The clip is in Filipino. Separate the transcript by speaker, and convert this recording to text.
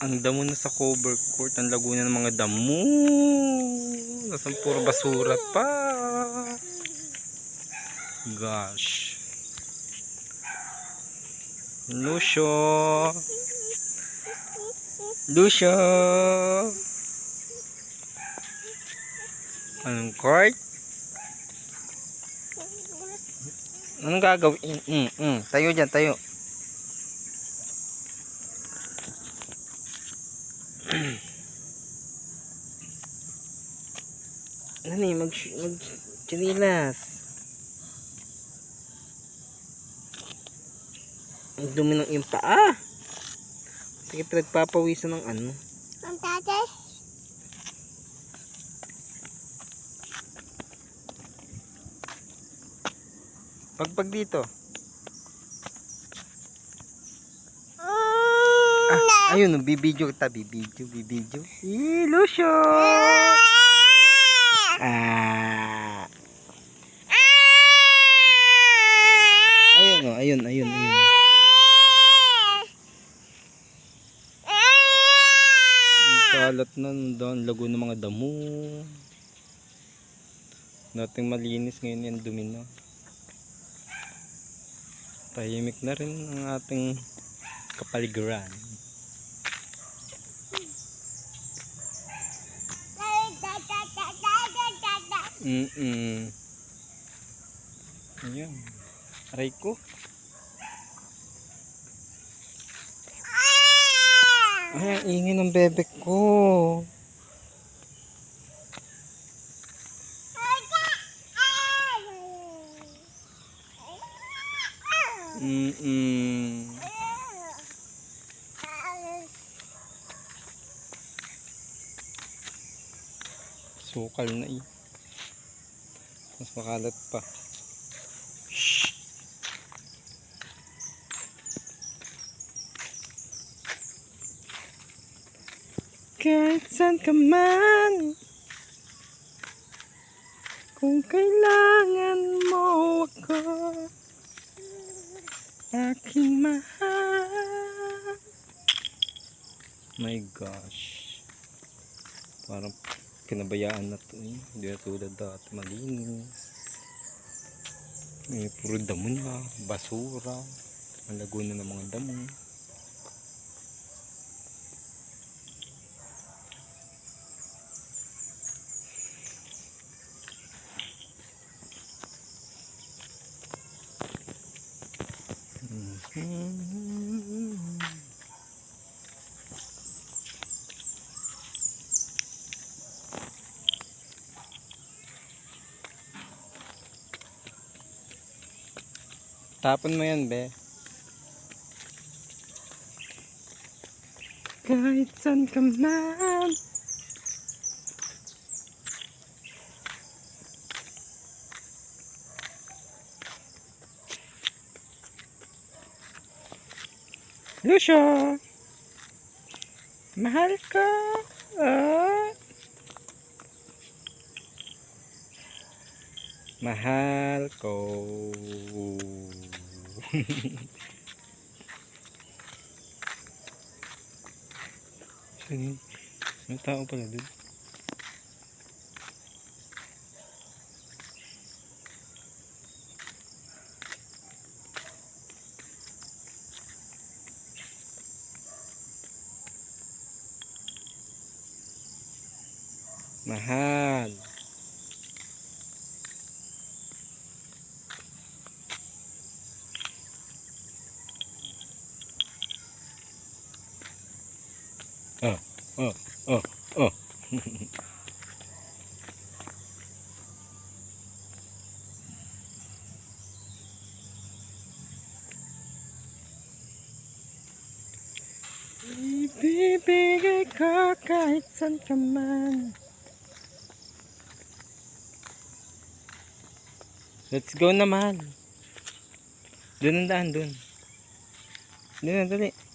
Speaker 1: Ang damo na sa cover court. Ang laguna ng mga damo. Nasaan puro basura pa. Gosh. Lucio. Lucio. Anong court? Anong gagawin? Mm, mm. Tayo dyan, tayo. Ano eh, mag, mag chinilas. Ang dumi ng iyong paa. Sige, pinagpapawisan ng ano.
Speaker 2: Ang tatay.
Speaker 1: Pagpag dito.
Speaker 2: Mm,
Speaker 1: Ah, ayun, bibidyo kita, bibidyo, bibidyo. Eh, Lucio! Ah. Ayun, oh, ayun, ayun, ayun. Kalat na doon, lago ng mga damo. Dating malinis ngayon yan dumi na. Tahimik na rin ang ating kapaligiran. Mm-mm. Ayan. Aray ko. Ay, ang ingay ng bebek ko. Mm-mm. Sukal na eh. Mas makalat pa. Kahit saan ka man Kung kailangan mo ako Aking mahal. My gosh. Parang pinabayaan na to eh. Hindi na tulad dati malinis. Eh, puro damo na, basura. Ang laguna ng mga damo. Mhm. Tapon mo yan, be. Kahit saan ka man. Lucio! Mahal ka! Ah. Mahal ko. Sino? May tao pala dun. Mahal. Oh, oh, oh, oh. Ibibigay ko kahit saan ka man. Let's go naman. Doon ang daan, doon. Doon na, dali.